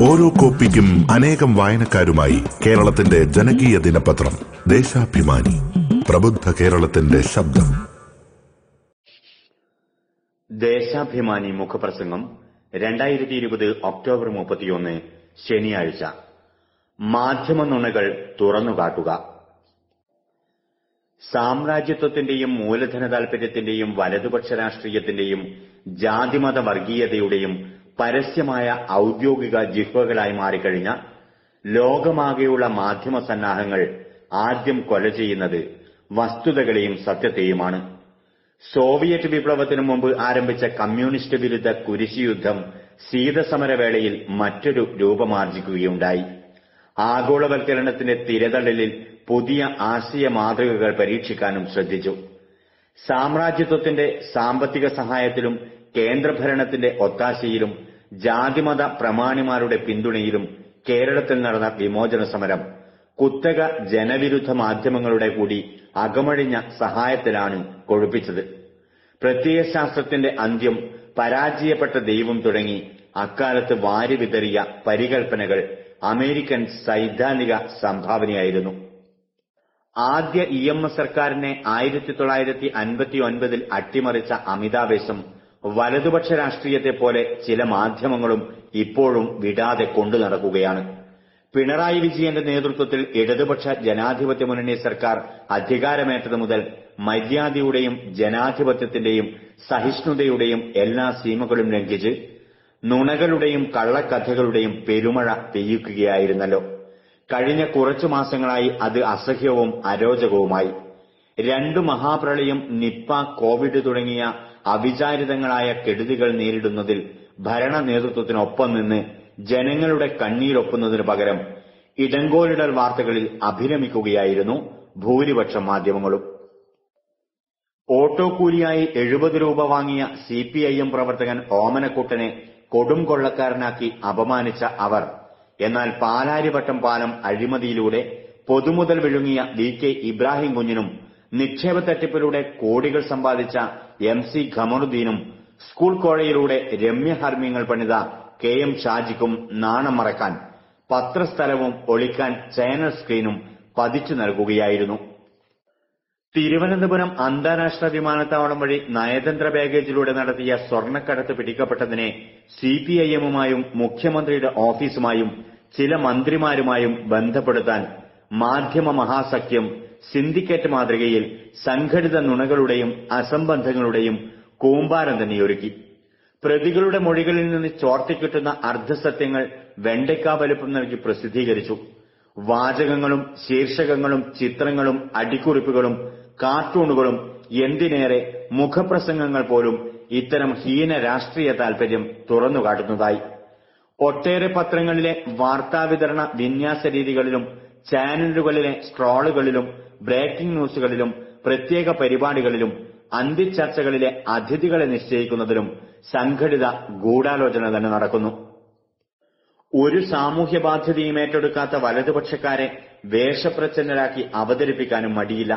ഓരോ കോപ്പിക്കും അനേകം വായനക്കാരുമായി കേരളത്തിന്റെ ജനകീയ ദിനപത്രം ദേശാഭിമാനി പ്രബുദ്ധ കേരളത്തിന്റെ ശബ്ദം. ദേശാഭിമാനി മുഖപ്രസംഗം രണ്ടായിരത്തി ഇരുപത് ഒക്ടോബർ മുപ്പത്തിയൊന്ന് ശനിയാഴ്ച. മാധ്യമ നുണകൾ തുറന്നുകാട്ടുക സാമ്രാജ്യത്വത്തിന്റെയും മൂലധന താൽപര്യത്തിന്റെയും വലതുപക്ഷ രാഷ്ട്രീയത്തിന്റെയും ജാതിമത വർഗീയതയുടെയും പരസ്യമായ ഔദ്യോഗിക ജിഹ്വകളായി മാറിക്കഴിഞ്ഞ ലോകമാകെയുള്ള മാധ്യമ സന്നാഹങ്ങൾ ആദ്യം കൊല ചെയ്യുന്നത് വസ്തുതകളെയും സത്യത്തെയുമാണ്. സോവിയറ്റ് വിപ്ലവത്തിനു മുമ്പ് ആരംഭിച്ച കമ്മ്യൂണിസ്റ്റ് വിരുദ്ധ കുരിശുയുദ്ധം ശീതസമരവേളയിൽ മറ്റൊരു രൂപമാർജിക്കുകയുണ്ടായി. ആഗോളവൽക്കരണത്തിന്റെ തിരതള്ളലിൽ പുതിയ ആശയ മാതൃകകൾ പരീക്ഷിക്കാനും ശ്രദ്ധിച്ചു. സാമ്രാജ്യത്വത്തിന്റെ സാമ്പത്തിക സഹായത്തിലും കേന്ദ്രഭരണത്തിന്റെ ഒത്താശയിലും ജാതിമത പ്രമാണിമാരുടെ പിന്തുണയിലും കേരളത്തിൽ നടന്ന വിമോചന സമരം കുത്തക ജനവിരുദ്ധ മാധ്യമങ്ങളുടെ കൂടി അകമഴിഞ്ഞ സഹായത്തിലാണ് കൊഴുപ്പിച്ചത്. പ്രത്യയശാസ്ത്രത്തിന്റെ അന്ത്യം പരാജയപ്പെട്ട ദൈവം തുടങ്ങി അക്കാലത്ത് വാരി വിതറിയ പരികൽപ്പനകൾ അമേരിക്കൻ സൈദ്ധാന്തിക സംഭാവനയായിരുന്നു. ആദ്യ ഇ എം എസ് സർക്കാരിനെ ആയിരത്തി തൊള്ളായിരത്തി അൻപത്തി ഒൻപതിൽ അട്ടിമറിച്ച അമിതാവേശം വലതുപക്ഷ രാഷ്ട്രീയത്തെ പോലെ ചില മാധ്യമങ്ങളും ഇപ്പോഴും വിടാതെ കൊണ്ടു നടക്കുകയാണ്. പിണറായി വിജയന്റെ നേതൃത്വത്തിൽ ഇടതുപക്ഷ ജനാധിപത്യ മുന്നണി സർക്കാർ അധികാരമേറ്റത് മുതൽ മര്യാദയുടെയും ജനാധിപത്യത്തിന്റെയും സഹിഷ്ണുതയുടെയും എല്ലാ സീമകളും ലംഘിച്ച് നുണകളുടെയും കള്ളക്കഥകളുടെയും പെരുമഴ പെയ്യിക്കുകയായിരുന്നല്ലോ കഴിഞ്ഞ കുറച്ചു മാസങ്ങളായി അത് അസഹ്യവും അരോചകവുമായി. രണ്ടു മഹാപ്രളയം നിപ്പ കോവിഡ് തുടങ്ങിയ അവിചാരിതങ്ങളായ കെടുതികൾ നേരിടുന്നതിൽ ഭരണ നേതൃത്വത്തിനൊപ്പം നിന്ന് ജനങ്ങളുടെ കണ്ണീരൊപ്പുന്നതിനു പകരം ഇടങ്കോലിടൽ വാർത്തകളിൽ അഭിരമിക്കുകയായിരുന്നു ഭൂരിപക്ഷം മാധ്യമങ്ങളും. ഓട്ടോ കൂലിയായി എഴുപത് രൂപ വാങ്ങിയ സി പി ഐ എം പ്രവർത്തകൻ ഓമനക്കുട്ടനെ കൊടും കൊള്ളക്കാരനാക്കി അപമാനിച്ച അവർ. എന്നാൽ പാലാരിവട്ടം പാലം അഴിമതിയിലൂടെ പൊതുമുതൽ വിഴുങ്ങിയ വി കെ ഇബ്രാഹിം കുഞ്ഞിനും നിക്ഷേപ തട്ടിപ്പിലൂടെ കോടികൾ സമ്പാദിച്ച എം സി ഖമറുദ്ദീനും സ്കൂൾ കോഴയിലൂടെ രമ്യഹർമ്മ്യങ്ങൾ പണിത കെ എം ഷാജിക്കും നാണം മറക്കാൻ പത്രസ്ഥലവും ഒളിക്കാൻ ചാനൽ സ്ക്രീനും പതിച്ചു നൽകുകയായിരുന്നു. തിരുവനന്തപുരം അന്താരാഷ്ട്ര വിമാനത്താവളം വഴി നയതന്ത്ര ബാഗേജിലൂടെ നടത്തിയ സ്വർണക്കടത്ത് പിടിക്കപ്പെട്ടതിനെ സിപിഐഎമ്മുമായും മുഖ്യമന്ത്രിയുടെ ഓഫീസുമായും ചില മന്ത്രിമാരുമായും ബന്ധപ്പെടുത്താൻ മാധ്യമ മഹാസഖ്യം സിൻഡിക്കേറ്റ് മാതൃകയിൽ സംഘടിത നുണകളുടെയും അസംബന്ധങ്ങളുടെയും കൂമ്പാരം തന്നെ ഒരുക്കി പ്രതികളുടെ മൊഴികളിൽ നിന്ന് ചോർത്തിക്കിട്ടുന്ന അർദ്ധസത്യങ്ങൾ വെണ്ടയ്ക്കാ വലുപ്പം നൽകി പ്രസിദ്ധീകരിച്ചു. വാചകങ്ങളും ശീർഷകങ്ങളും ചിത്രങ്ങളും അടിക്കുറിപ്പുകളും കാർട്ടൂണുകളും എന്തിനേറെ മുഖപ്രസംഗങ്ങൾ പോലും ഇത്തരം ഹീന രാഷ്ട്രീയ താൽപര്യം തുറന്നുകാട്ടുന്നതായി. ഒട്ടേറെ പത്രങ്ങളിലെ വാർത്താവിതരണ വിന്യാസ രീതികളിലും ചാനലുകളിലെ സ്ട്രോളുകളിലും ബ്രേക്കിംഗ് ന്യൂസുകളിലും പ്രത്യേക പരിപാടികളിലും അന്ത്യചർച്ചകളിലെ അതിഥികളെ നിശ്ചയിക്കുന്നതിലും സംഘടിത ഗൂഢാലോചന തന്നെ നടക്കുന്നു. ഒരു സാമൂഹ്യ ബാധ്യതയും ഏറ്റെടുക്കാത്ത വലതുപക്ഷക്കാരെ വേഷപ്രച്ഛന്നരാക്കി അവതരിപ്പിക്കാനും മടിയില്ല.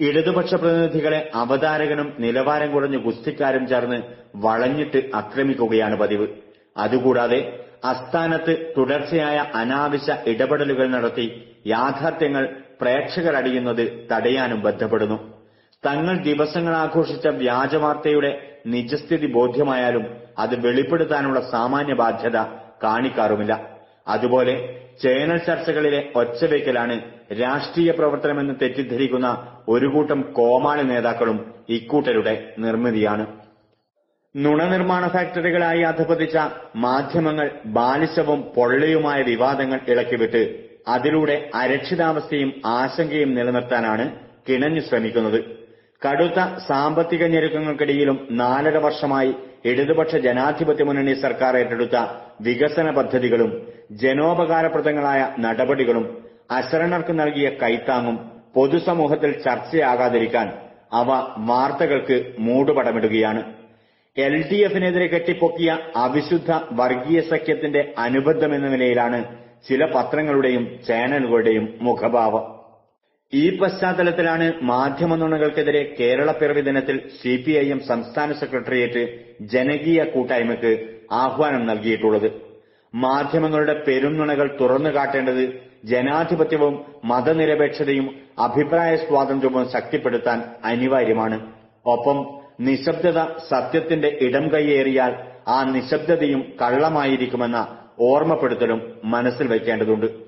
ഇടതുപക്ഷ പ്രതിനിധികളെ അവതാരകനും നിലവാരം കുറഞ്ഞ ഗുസ്തിക്കാരും ചേർന്ന് വളഞ്ഞിട്ട് ആക്രമിക്കുകയാണ് പതിവ്. അതുകൂടാതെ അസ്ഥാനത്ത് തുടർച്ചയായ അനാവശ്യ ഇടപെടലുകൾ നടത്തി യാഥാർത്ഥ്യങ്ങൾ പ്രേക്ഷകരടിയുന്നത് തടയാനും ബന്ധപ്പെടുന്നു. തങ്ങൾ ദിവസങ്ങൾ ആഘോഷിച്ച വ്യാജവാർത്തയുടെ നിജസ്ഥിതി ബോധ്യമായാലും അത് വെളിപ്പെടുത്താനുള്ള സാമാന്യ ബാധ്യത കാണിക്കാറുമില്ല. അതുപോലെ ചേനൽ ചർച്ചകളിലെ ഒച്ചവെക്കലാണ് രാഷ്ട്രീയ പ്രവർത്തനമെന്ന് തെറ്റിദ്ധരിക്കുന്ന ഒരു കൂട്ടം കോമാളി നേതാക്കളും ഇക്കൂട്ടരുടെ നിർമ്മിതിയാണ്. നുണനിർമ്മാണ ഫാക്ടറികളായി അധപതിച്ച മാധ്യമങ്ങൾ ബാലിശവും പൊള്ളയുമായ വിവാദങ്ങൾ ഇളക്കിവിട്ട് അതിലൂടെ അരക്ഷിതാവസ്ഥയും ആശങ്കയും നിലനിർത്താനാണ് കിണഞ്ഞു ശ്രമിക്കുന്നത്. കടുത്ത സാമ്പത്തിക ഞെരുക്കങ്ങൾക്കിടയിലും നാലര വർഷമായി ഇടതുപക്ഷ ജനാധിപത്യ മുന്നണി സർക്കാർ ഏറ്റെടുത്ത വികസന പദ്ധതികളും ജനോപകാരപ്രദങ്ങളായ നടപടികളും അശരണർക്ക് നൽകിയ കൈത്താങ്ങും പൊതുസമൂഹത്തിൽ ചർച്ചയാകാതിരിക്കാൻ അവ വാർത്തകൾക്ക് മൂടുപടമിടുകയാണ്. എൽ ഡി എഫിനെതിരെ കെട്ടിപ്പൊക്കിയ അവിശുദ്ധ വർഗീയ സഖ്യത്തിന്റെ അനുബന്ധമെന്ന നിലയിലാണ് ചില പത്രങ്ങളുടെയും ചാനലുകളുടെയും മുഖഭാവം. ഈ പശ്ചാത്തലത്തിലാണ് മാധ്യമ നുണകൾക്കെതിരെ കേരളപ്പിറവി ദിനത്തിൽ സി പി ഐ എം സംസ്ഥാന സെക്രട്ടേറിയറ്റ് ജനകീയ കൂട്ടായ്മയ്ക്ക് ആഹ്വാനം നൽകിയിട്ടുള്ളത്. മാധ്യമങ്ങളുടെ പെരുന്നുണകൾ തുറന്നു കാട്ടേണ്ടത് ജനാധിപത്യവും മതനിരപേക്ഷതയും അഭിപ്രായ സ്വാതന്ത്ര്യവും ശക്തിപ്പെടുത്താൻ അനിവാര്യമാണ്. ഒപ്പം നിശബ്ദത സത്യത്തിന്റെ ഇടം കൈയേറിയാൽ ആ നിശബ്ദതയും കള്ളമായിരിക്കുമെന്ന ഓർമ്മപ്പെടുത്തലും മനസ്സിൽ വയ്ക്കേണ്ടതുണ്ട്.